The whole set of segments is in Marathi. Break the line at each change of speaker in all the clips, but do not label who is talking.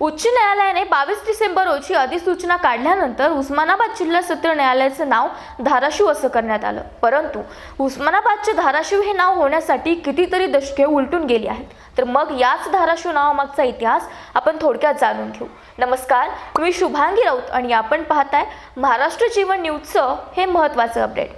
उच्च न्यायालयाने बावीस डिसेंबर रोजी अधिसूचना काढल्यानंतर उस्मानाबाद जिल्हा सत्र न्यायालयाचं नाव धाराशिव असं करण्यात आलं. परंतु उस्मानाबादचे धाराशिव हे नाव होण्यासाठी कितीतरी दशके उलटून गेली आहेत. तर मग याच धाराशिव नावामागचा इतिहास आपण थोडक्यात जाणून घेऊ. नमस्कार मी शुभांगी राऊत आणि आपण पाहताय महाराष्ट्र जीवन न्यूजचं हे महत्त्वाचं अपडेट.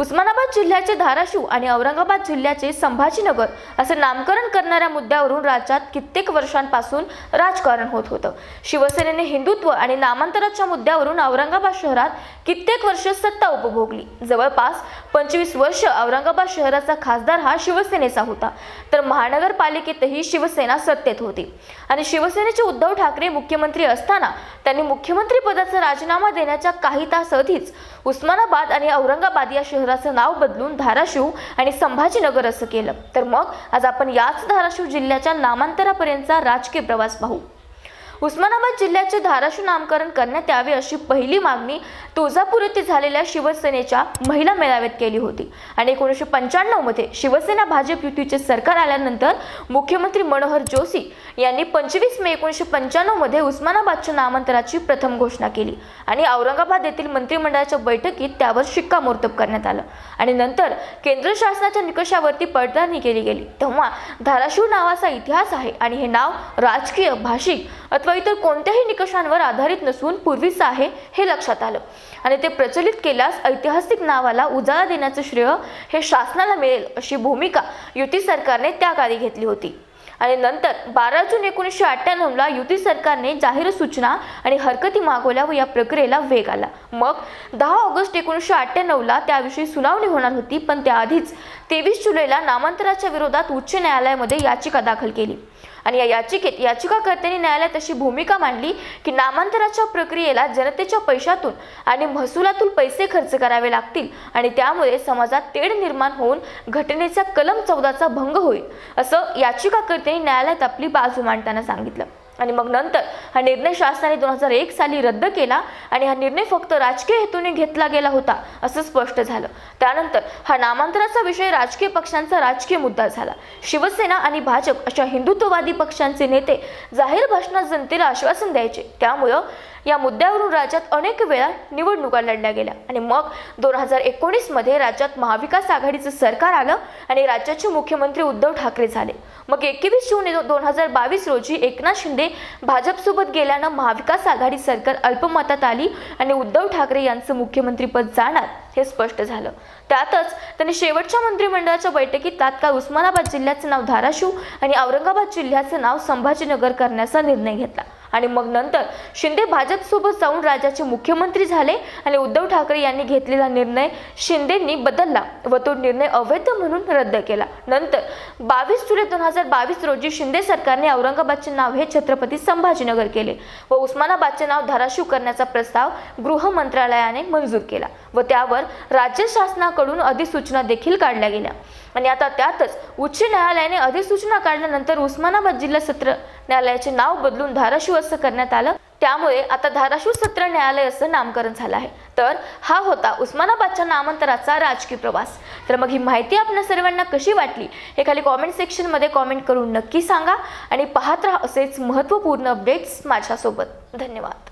उस्मानाबाद जिल्ह्याचे धाराशिव आणि औरंगाबाद जिल्ह्याचे संभाजीनगर असं नामकरण करणाऱ्या मुद्द्यावरून राज्यात कित्येक वर्षांपासून राजकारण होत होतं. शिवसेनेने हिंदुत्व आणि नामांतराच्या मुद्द्यावरून औरंगाबाद शहरात कित्येक वर्ष सत्ता उपभोगली. जवळपास पंचवीस वर्ष औरंगाबाद शहराचा खासदार हा शिवसेनेचा होता. तर महानगरपालिकेतही शिवसेना सत्तेत होती. आणि शिवसेनेचे उद्धव ठाकरे मुख्यमंत्री असताना त्यांनी मुख्यमंत्री पदाचा राजीनामा देण्याच्या काही तास आधीच उस्मानाबाद आणि औरंगाबाद या शहराचं नाव बदलून धाराशिव आणि संभाजीनगर असं केलं. तर मग आज आपण याच धाराशिव जिल्ह्याच्या नामांतरापर्यंतचा राजकीय प्रवास पाहू. उस्मानाबाद जिल्ह्याचे धाराशिव नामकरण करण्यात यावे अशी पहिली मागणी तुळजापूर येथे झालेल्या शिवसेनेच्या महिला मेळाव्यात केली होती. आणि एकोणीसशे पंच्याण्णवमध्ये शिवसेना भाजप युतीचे सरकार आल्यानंतर मुख्यमंत्री मनोहर जोशी यांनी पंचवीस मे एकोणीसशे पंच्याण्णवमध्ये उस्मानाबादच्या नामांतराची प्रथम घोषणा केली. आणि औरंगाबाद येथील मंत्रिमंडळाच्या बैठकीत त्यावर शिक्कामोर्तब करण्यात आलं. आणि नंतर केंद्र शासनाच्या निकषावरती पडताळणी केली गेली. तेव्हा धाराशिव नावाचा इतिहास आहे आणि हे नाव राजकीय भाषिक अथवा इतर कोणत्याही निकषांवर आधारित नसून पूर्वीचं आहे हे लक्षात आलं. आणि ते प्रचलित केल्यास ऐतिहासिक नावाला उजाळा देण्याचं श्रेय हे शासनाला मिळेल अशी भूमिका युती सरकारने त्या काळी घेतली होती. आणि नंतर बारा जून एकोणीसशे अठ्ठ्याण्णवला युती सरकारने जाहीर सूचना आणि हरकती मागवल्या व या प्रक्रियेला वेग आला. मग दहा ऑगस्ट एकोणीसशे अठ्ठ्याण्णवला त्याविषयी सुनावणी होणार होती पण त्याआधीच तेवीस जुलैला नामांतराच्या विरोधात उच्च न्यायालयामध्ये याचिका दाखल केली. आणि या याचिकेत याचिकाकर्त्यांनी न्यायालयात अशी भूमिका मांडली की नामांतराच्या प्रक्रियेला जनतेच्या पैशातून आणि महसुलातून पैसे खर्च करावे लागतील आणि त्यामुळे समाजात तेढ निर्माण होऊन घटनेचा कलम चौदाचा भंग होईल असं याचिकाकर्त्यांनी न्यायालयात आपली बाजू मांडताना सांगितलं. आणि मग नंतर हा निर्णय शासनाने दोन हजार एक साली रद्द केला आणि हा निर्णय फक्त राजकीय हेतूने घेतला गेला होता असं स्पष्ट झालं. त्यानंतर हा नामांतराचा विषय राजकीय पक्षांचा राजकीय मुद्दा झाला. शिवसेना आणि भाजप अशा हिंदुत्ववादी पक्षांचे नेते जाहीर भाषणात जनतेला आश्वासन द्यायचे. त्यामुळं या मुद्द्यावरून राज्यात अनेक वेळा निवडणुका लढल्या गेल्या आणि मग दोन हजार एकोणीसमध्ये राज्यात महाविकास आघाडीचं सरकार आलं आणि राज्याचे मुख्यमंत्री उद्धव ठाकरे झाले. मग एकवीस जून दोन हजार बावीस रोजी एकनाथ शिंदे भाजपसोबत गेल्यानं महाविकास आघाडी सरकार अल्पमतात आली आणि उद्धव ठाकरे यांचं मुख्यमंत्रीपद जाणार हे स्पष्ट झालं. त्यातच त्यांनी शेवटच्या मंत्रिमंडळाच्या बैठकीत तात्काळ उस्मानाबाद जिल्ह्याचं नाव धाराशिव आणि औरंगाबाद जिल्ह्याचं नाव संभाजीनगर करण्याचा निर्णय घेतला. आणि मग नंतर शिंदे भाजपसोबत जाऊन राज्याचे मुख्यमंत्री झाले आणि उद्धव ठाकरे यांनी घेतलेला निर्णय शिंदेंनी बदलला व तो निर्णय अवैध म्हणून रद्द केला. नंतर बावीस जुलै दोन हजार बावीस रोजी शिंदे सरकारने औरंगाबादचे नाव हे छत्रपती संभाजीनगर केले व उस्मानाबादचे नाव धाराशिव करण्याचा प्रस्ताव गृह मंत्रालयाने मंजूर केला व त्यावर राज्य शासनाकडून अधिसूचना देखील काढल्या गेल्या. आणि आता त्यातच उच्च न्यायालयाने अधिसूचना काढल्यानंतर उस्मानाबाद जिल्हा सत्र न्यायालयाचे नाव बदलून धाराशिव बंदोबस्त करण्यात आलं. त्यामुळे आता धाराशिव सत्र न्यायालय असं नामकरण झालं आहे. तर हा होता उस्मानाबादच्या नामांतराचा राजकीय प्रवास. तर मग ही माहिती आपल्या सर्वांना कशी वाटली? हे खाली कॉमेंट सेक्शनमध्ये कॉमेंट करून नक्की सांगा आणि पाहत राहा असेच महत्त्वपूर्ण अपडेट्स माझ्यासोबत. धन्यवाद.